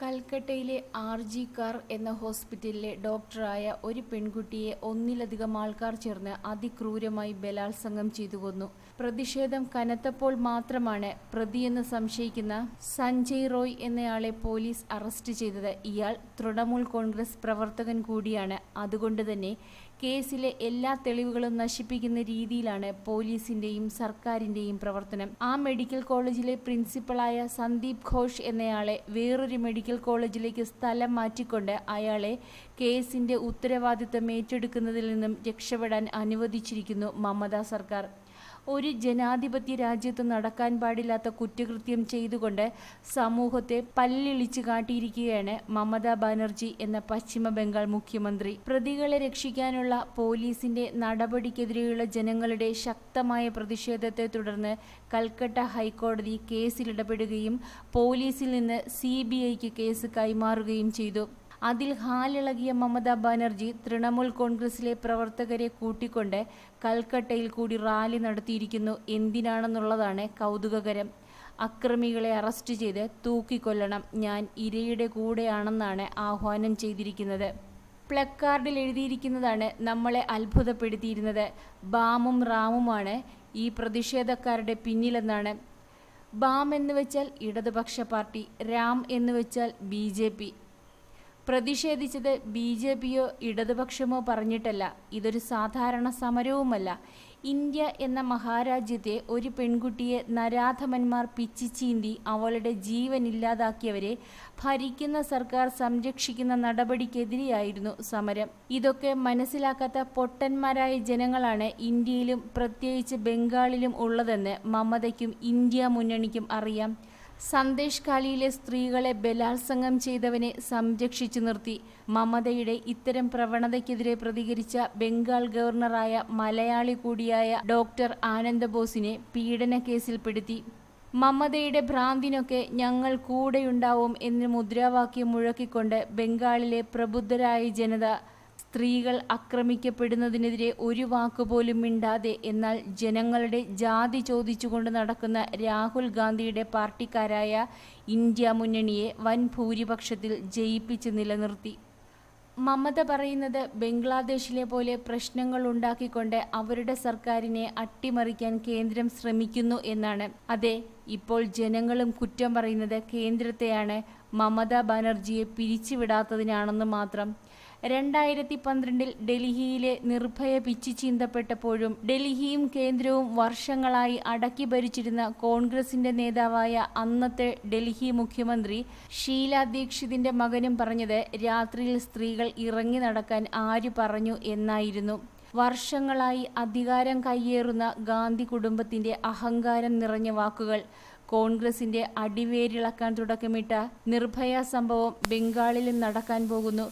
കൽക്കട്ടയിലെ R G car എന്ന ഹോസ്പിറ്റലിലെ ഡോക്ടറായ ഒരു പെൺകുട്ടിയെ ഒന്നിലധികം ആൾക്കാർ ചേർന്ന് അതിക്രൂരമായി ബലാത്സംഗം ചെയ്തു കൊന്നു. പ്രതിഷേധം കനത്തപ്പോൾ മാത്രമാണ് പ്രതിയെന്ന് സംശയിക്കുന്ന സഞ്ജയ് റോയ് എന്നയാളെ പോലീസ് അറസ്റ്റ് ചെയ്തത്. ഇയാൾ തൃണമൂൽ കോൺഗ്രസ് പ്രവർത്തകൻ കൂടിയാണ്. അതുകൊണ്ട് തന്നെ കേസിലെ എല്ലാ തെളിവുകളും നശിപ്പിക്കുന്ന രീതിയിലാണ് പോലീസിന്റെയും സർക്കാരിന്റെയും പ്രവർത്തനം. ആ മെഡിക്കൽ കോളേജിലെ പ്രിൻസിപ്പളായ സന്ദീപ് ഘോഷ് എന്നയാളെ വേറൊരു മെഡിക്കൽ കോളേജിലേക്ക് സ്ഥലം മാറ്റിക്കൊണ്ട് അയാളെ കേസിന്റെ ഉത്തരവാദിത്തം ഏറ്റെടുക്കുന്നതിൽ നിന്നും രക്ഷപ്പെടാൻ അനുവദിച്ചിരിക്കുന്നു മമതാ സർക്കാർ. ഒരു ജനാധിപത്യ രാജ്യത്ത് നടക്കാൻ പാടില്ലാത്ത കുറ്റകൃത്യം ചെയ്തുകൊണ്ട് സമൂഹത്തെ പല്ലിളിച്ചു കാട്ടിയിരിക്കുകയാണ് മമതാ ബാനർജി എന്ന പശ്ചിമ ബംഗാൾ മുഖ്യമന്ത്രി. പ്രതികളെ രക്ഷിക്കാനുള്ള പോലീസിന്റെ നടപടിക്കെതിരെയുള്ള ജനങ്ങളുടെ ശക്തമായ പ്രതിഷേധത്തെ തുടർന്ന് കൽക്കട്ട ഹൈക്കോടതി കേസിലിടപെടുകയും പോലീസിൽ നിന്ന് സി കേസ് കൈമാറുകയും ചെയ്തു. അതിൽ ഹാലിളകിയ മമതാ ബാനർജി തൃണമൂൽ കോൺഗ്രസിലെ പ്രവർത്തകരെ കൂട്ടിക്കൊണ്ട് കൽക്കട്ടയിൽ കൂടി റാലി നടത്തിയിരിക്കുന്നു. എന്തിനാണെന്നുള്ളതാണ് കൗതുകകരം. അക്രമികളെ അറസ്റ്റ് ചെയ്ത് തൂക്കിക്കൊല്ലണം. ഞാൻ ഇരയുടെ കൂടെയാണെന്നാണ് ആഹ്വാനം ചെയ്തിരിക്കുന്നത്. പ്ലക്കാർഡിൽ എഴുതിയിരിക്കുന്നതാണ് നമ്മളെ അത്ഭുതപ്പെടുത്തിയിരുന്നത്. ബാമും റാമുമാണ് ഈ പ്രതിഷേധക്കാരുടെ പിന്നിലെന്നാണ്. ബാം എന്ന് വെച്ചാൽ ഇടതുപക്ഷ പാർട്ടി രാം എന്ന് വെച്ചാൽ ബി ജെ പി. പ്രതിഷേധിച്ചത് ബി ജെ പിയോ ഇടതുപക്ഷമോ പറഞ്ഞിട്ടല്ല. ഇതൊരു സാധാരണ സമരവുമല്ല. ഇന്ത്യ എന്ന മഹാരാജ്യത്തെ ഒരു പെൺകുട്ടിയെ നരാധമന്മാർ പിച്ചിച്ചീന്തി അവളുടെ ജീവൻ ഇല്ലാതാക്കിയവരെ ഭരിക്കുന്ന സർക്കാർ സംരക്ഷിക്കുന്ന നടപടിക്കെതിരെയായിരുന്നു സമരം. ഇതൊക്കെ മനസ്സിലാക്കാത്ത പൊട്ടന്മാരായ ജനങ്ങളാണ് ഇന്ത്യയിലും പ്രത്യേകിച്ച് ബംഗാളിലും ഉള്ളതെന്ന് മമതയ്ക്കും ഇന്ത്യ മുന്നണിക്കും അറിയാം. സന്ദേശ് കാലിയിലെ സ്ത്രീകളെ ബലാത്സംഗം ചെയ്തവനെ സംരക്ഷിച്ചു നിർത്തി. മമതയുടെ ഇത്തരം പ്രവണതയ്ക്കെതിരെ പ്രതികരിച്ച ബംഗാൾ ഗവർണറായ മലയാളി കൂടിയായ ഡോക്ടർ ആനന്ദബോസിനെ പീഡന കേസിൽപ്പെടുത്തി മമതയുടെ ഭ്രാന്തിനൊക്കെ ഞങ്ങൾ കൂടെയുണ്ടാവും എന്ന് മുദ്രാവാക്യം മുഴക്കിക്കൊണ്ട് ബംഗാളിലെ പ്രബുദ്ധരായ ജനത സ്ത്രീകൾ ആക്രമിക്കപ്പെടുന്നതിനെതിരെ ഒരു വാക്കുപോലും മിണ്ടാതെ എന്നാൽ ജനങ്ങളുടെ ജാതി ചോദിച്ചുകൊണ്ട് നടക്കുന്ന രാഹുൽ ഗാന്ധിയുടെ പാർട്ടിക്കാരായ ഇന്ത്യ മുന്നണിയെ വൻ ഭൂരിപക്ഷത്തിൽ ജയിപ്പിച്ച് നിലനിർത്തി. മമത പറയുന്നത് ബംഗ്ലാദേശിലെ പോലെ പ്രശ്നങ്ങൾ ഉണ്ടാക്കിക്കൊണ്ട് അവരുടെ സർക്കാരിനെ അട്ടിമറിക്കാൻ കേന്ദ്രം ശ്രമിക്കുന്നു എന്നാണ്. അതെ ഇപ്പോൾ ജനങ്ങളും കുറ്റം പറയുന്നത് കേന്ദ്രത്തെയാണ് മമതാ ബാനർജിയെ പിരിച്ചുവിടാത്തതിനാണെന്ന് മാത്രം. രണ്ടായിരത്തി പന്ത്രണ്ടിൽ ഡൽഹിയിലെ നിർഭയ പിച്ചു ചീന്തപ്പെട്ടപ്പോഴും ഡൽഹിയും കേന്ദ്രവും വർഷങ്ങളായി അടക്കി ഭരിച്ചിരുന്ന കോൺഗ്രസിന്റെ നേതാവായ അന്നത്തെ ഡൽഹി മുഖ്യമന്ത്രി ഷീല ദീക്ഷിതിന്റെ മകനും പറഞ്ഞത് രാത്രിയിൽ സ്ത്രീകൾ ഇറങ്ങി നടക്കാൻ ആര് പറഞ്ഞു എന്നായിരുന്നു. വർഷങ്ങളായി അധികാരം കയ്യേറുന്ന ഗാന്ധി കുടുംബത്തിന്റെ അഹങ്കാരം നിറഞ്ഞ വാക്കുകൾ കോൺഗ്രസിന്റെ അടിവേരിളക്കാൻ തുടക്കമിട്ട നിർഭയ സംഭവം ബംഗാളിലും നടക്കാൻ പോകുന്നു.